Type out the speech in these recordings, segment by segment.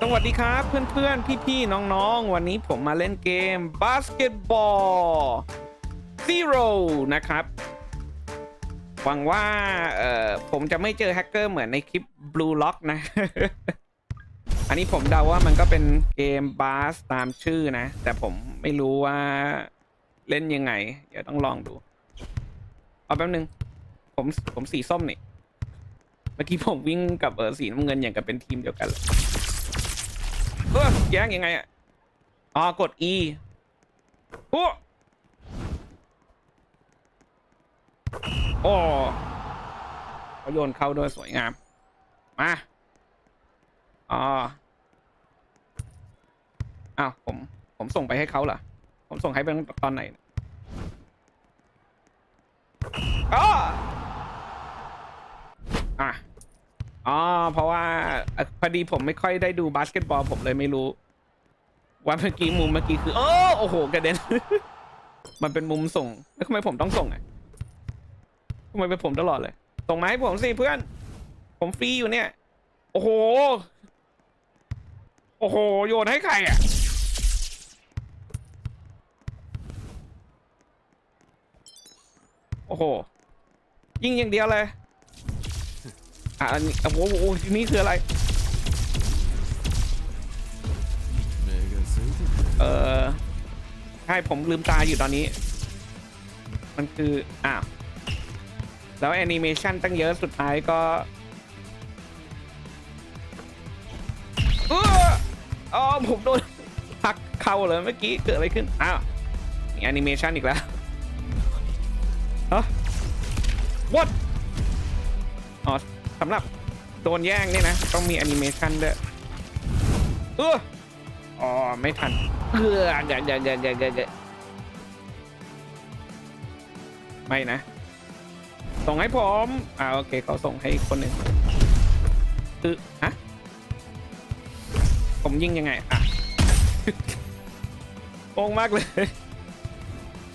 สวัสดีครับเพื่อนๆ พี่ๆ น้องๆ วันนี้ผมมาเล่นเกมบาสเกตบอล Zero นะครับ หวังว่าเอ่อผมจะไม่เจอแฮกเกอร์เหมือนในคลิป Blue Lock นะ อันนี้ผมเดาว่ามันก็เป็นเกมบาสตามชื่อนะ แต่ผมไม่รู้ว่าเล่นยังไง เดี๋ยวต้องลองดู เอาแป๊บนึง ผมผมสีส้มนี่ เมื่อกี้ผมวิ่งกับเออสีน้ำเงินอย่างกับเป็นทีมเดียวกันเลย เออแย่งยังไงอะอ๋อกด E โอ้โอ้เขาโยนเข้าด้วยสวยงาม มาอ๋ออ้าวผม ผมส่งไปให้เขาเหรอ ผมส่งให้ไปตอนไหนอ๋ออะ อ๋อเพราะว่าพอดีผมไม่ค่อยได้ดูบาสเกตบอลผมเลยไม่รู้ ว่าเมื่อกี้มุมเมื่อกี้คือ โอ้โอ้โหกระเด็น มันเป็นมุมส่งแล้วทำไมผมต้องส่งอะทำไมเป็นผมตลอดเลย ส่งมาให้ผมสิเพื่อน ผมฟรีอยู่เนี่ย โอ้โห โอ้โห โยนให้ใครอะโอ้โห ยิงอย่างเดียวเลย อะอันนี้โอ้โหโอ้โหนี่คืออะไร เออใช่ผมลืมตาอยู่ตอนนี้ มันคืออ้าวแล้วแอนิเมชันตั้งเยอะสุดท้ายก็เอออ๋อผมโดนพักเข่าเลยเมื่อกี้เกิดอะไรขึ้น อ้าวมีแอนิเมชันอีกแล้วฮะ what อ๋อำหรับโดนแย่งนี่นะ ต้องมีแอนิเมชันด้วยเอออ๋อ ไม่ทันเออเดี๋ยวเดี๋ยวเดี๋ยวเดี๋ยวเดะไม่นะ ส่งให้ผม อ่าโอเคเขาส่งให้คนหนึ่งคือฮะ ผมยิงยังไง อะโกงมากเลย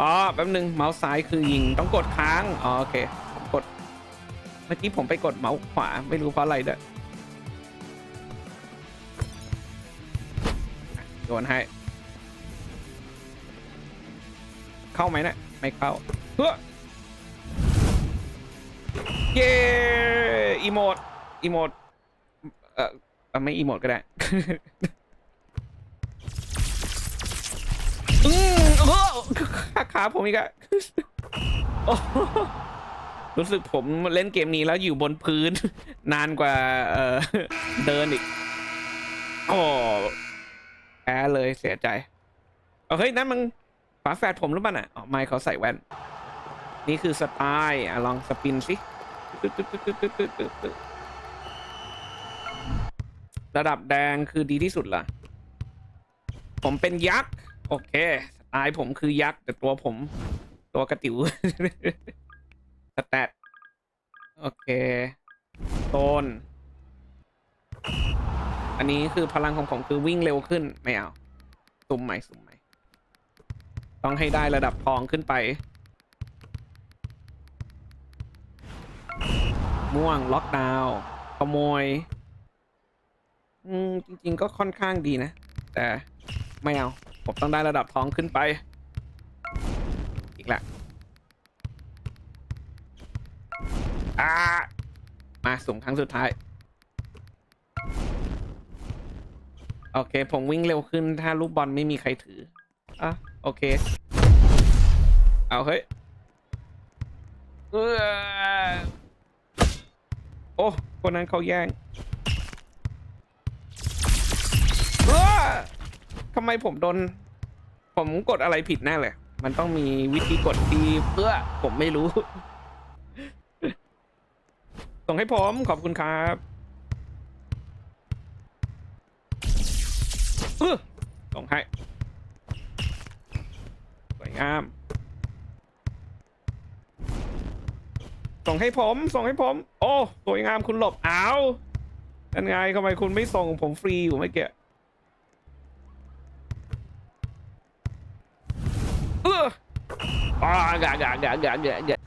อ๋อ แป๊บนึง เมาส์ซ้ายคือยิง ต้องกดค้าง อ๋อ โอเค เมื่อกี้ผมไปกดเมาส์ขวา ไม่รู้เพราะอะไรด้วยอะโยนให้ เข้าไหมเนะี่ยไม่เข้าเฮ้อเย้อีโมดอีโมดเออเอ่อไม่อีโมดก็ได้อืมเอขาขาผมอีกอะ รู้สึกผมเล่นเกมนี้แล้วอยู่บนพื้น นานกว่าเออเดินอีกโอ้แพ้เลยเสียใจเฮ้ยนั่นมันฝาแฝดผมหรือเปล่าน่ะอ๋อไม่เขาใส่แว่น นี่คือสไตล์ลองสปินสิระดับแดงคือดีที่สุดล่ะ ผมเป็นยักษ์ โอเคสไตล์ผมคือยักษ์ แต่ตัวผมตัวกระติว๋ว สแตทโอเคโซนอันนี้คือพลังของผมคือวิ่งเร็วขึ้น ไม่เอา สุ่มใหม่สุ่มใหม่ ต้องให้ได้ระดับทองขึ้นไป ม่วงล็อกดาวน์ขโมย อืม จริง ๆ ก็ค่อนข้างดีนะ แต่ไม่เอา ผมต้องได้ระดับทองขึ้นไป อีกละ อ่ามาสุ่มครั้งสุดท้าย โอเค ผมวิ่งเร็วขึ้นถ้าลูกบอลไม่มีใครถือ อะ โอเค เอาเฮ้ยเออโอ้คนนั้นเขาแย่งเออทำไมผมโดน ผมกดอะไรผิดแน่เลย มันต้องมีวิธีกดที่เพื่อผมไม่รู้ ส่งให้ผมขอบคุณครับอื้อส่งให้สวยงาม ส่งให้ผมส่งให้ผม โอ้สวยงามคุณหลบอ้าวนั่นไงทำไมคุณไม่ส่งผมฟรีอยู่เมื่อกี้เอออ่ากะกะกะกะกะกะ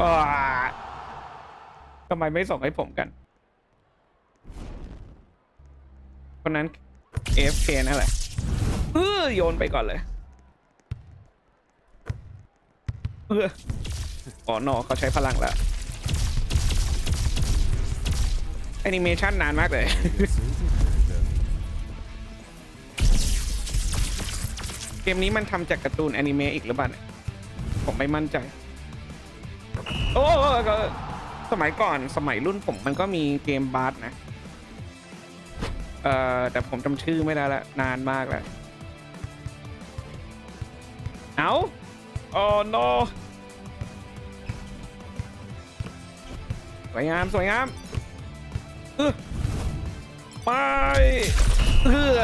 อ่า ทำไมไม่ส่งให้ผมกัน คนนั้น AFK นั่นแหละเออโยนไปก่อนเลยเอออ๋อนอเขาใช้พลังแล้วแอนิเมชันนานมากเลย เกมนี้มันทำจากการ์ตูนแอนิเมะอีกหรือเปล่าเนี่ยผมไม่มั่นใจ โอ้ก็ สมัยก่อนสมัยรุ่นผมมันก็มีเกมบาร์นะ เอ่อ แต่ผมจำชื่อไม่ได้ละ นานมากแล้ว เอาโอ้ no สวยงาม สวยงามออไปเออ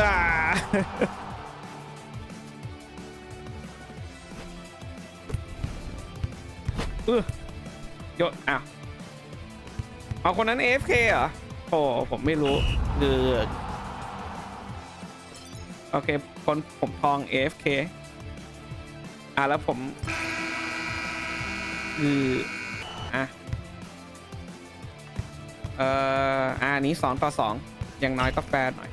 เออโยนอ้าว เอาคนนั้น AFK เหรอ โอ้ผมไม่รู้เดือ โอเค คนผมทอง AFK อะ แล้วผม คือ อะ เอ่ออะอันนี้สองต่อสองอย่างน้อยก็แฟร์หน่อย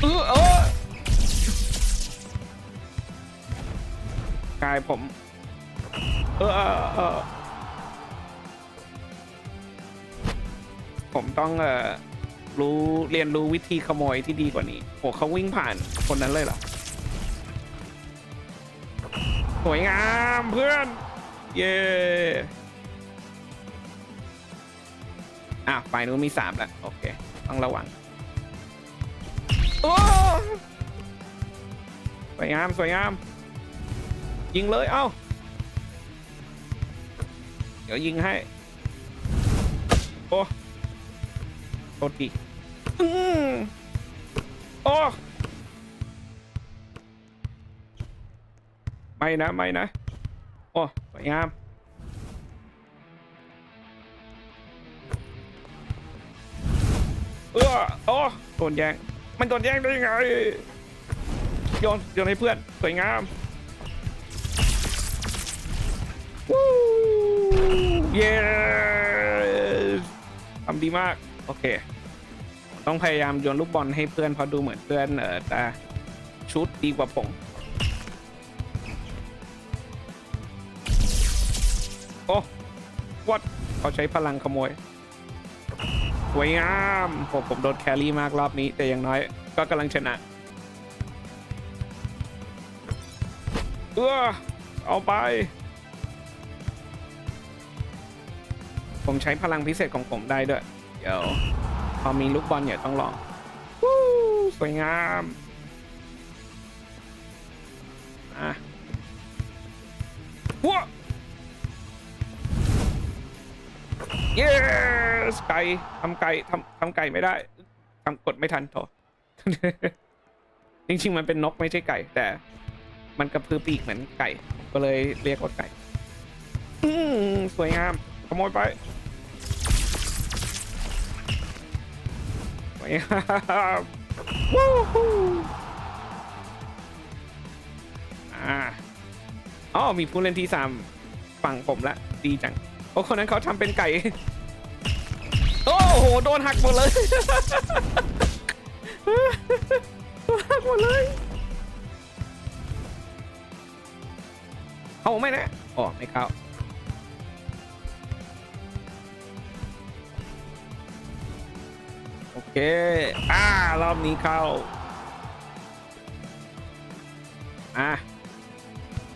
เออเออกายผม เออเออ ผมต้องเอ่อรู้เรียนรู้วิธีขโมยที่ดีกว่านี้โอ้เขาวิ่งผ่านคนนั้นเลยเหรอ สวยงามเพื่อน เย้อะฝ่ายนู้นมีสามแล้วโอเค ต้องระวัง โอ้สวยงาม สวยงาม ยิงเลย เอ้า เดี๋ยวยิงให้ โอ้ โทษทีอืมโอ้ไม่นะ ไม่นะ โอ้สวยงามเออโอ้โดนแย่งมันโดนแย่งได้ยังไงโยนโยนให้เพื่อน สวยงามวู้เย้ทำดีมาก โอเค ต้องพยายามโยนลูกบอลให้เพื่อนเพราะดูเหมือนเพื่อนเออจะชุดดีกว่าผมโอ้วัดเขาใช้พลังขโมยสวยงามผมผมโดนแครี่มากรอบนี้ แต่อย่างน้อยก็กำลังชนะเออเอาไป ผมใช้พลังพิเศษของผมได้ด้วย เดี๋ยว พอมีลูกบอลเนี่ยต้องลองวู้สวยงามอะว้าเย้ไก่ทำไก่ทำทำไก่ไม่ได้ทำกดไม่ทันโถจริงๆมันเป็นนกไม่ใช่ไก่ แต่ มันกระพือปีกเหมือนไก่ ก็เลยเรียกว่าไก่ อืมสวยงาม ขโมยไป สวยงามวู้ฮู้อ่าอ๋อมีผู้เล่นที่สามฝั่งผมละ ดีจัง โอ้คนนั้นเขาทำเป็นไก่ โอ้โห โดนหักหมดเลยหักหมดเลยเข้าไหมนะอ๋อไม่เข้า เคอ่ารอบนี้เข้า อะ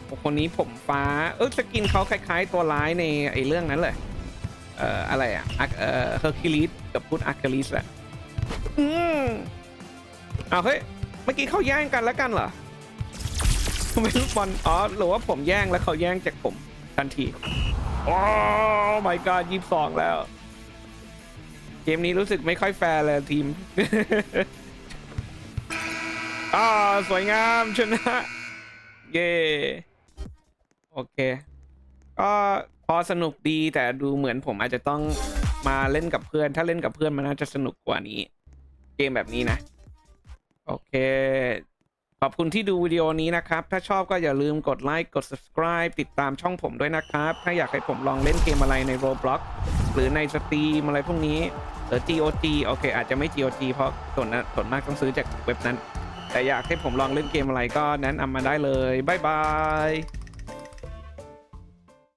โอ้คนนี้ผมฟ้า เออสกินเขาคล้าย ๆ ตัวร้ายในไอ้เรื่องนั้นเลยเอ่ออะไรอะอักเอ่อเฮอร์คิวลิสกับพุทธอาร์คิลิสแหละอืมเอาเฮ้ย เมื่อกี้เขาแย่งกันแล้วกันเหรอทำไมลูกบอลอ๋อหรือว่าผมแย่งแล้วเขาแย่งจากผมทันที โอ้ my god ยี่สิบสองแล้ว เกมนี้รู้สึกไม่ค่อยแฟร์เลยทีมอ่าสวยงามชนะ เย้โอเค ก็พอสนุกดีแต่ดูเหมือนผมอาจจะต้องมาเล่นกับเพื่อน ถ้าเล่นกับเพื่อนมันน่าจะสนุกกว่านี้ เกมแบบนี้นะ โอเค ขอบคุณที่ดูวิดีโอนี้นะครับ ถ้าชอบก็อย่าลืมกดไลค์กด subscribe ติดตามช่องผมด้วยนะครับ ถ้าอยากให้ผมลองเล่นเกมอะไรใน Roblox หรือในสตรีมอะไรพวกนี้ หรือ GOG โอเค อาจจะไม่ GOG เพราะส่วนนั้นส่วนมากต้องซื้อจากเว็บนั้น แต่อยากให้ผมลองเล่นเกมอะไรก็แนะนำมาได้เลย บ๊ายบาย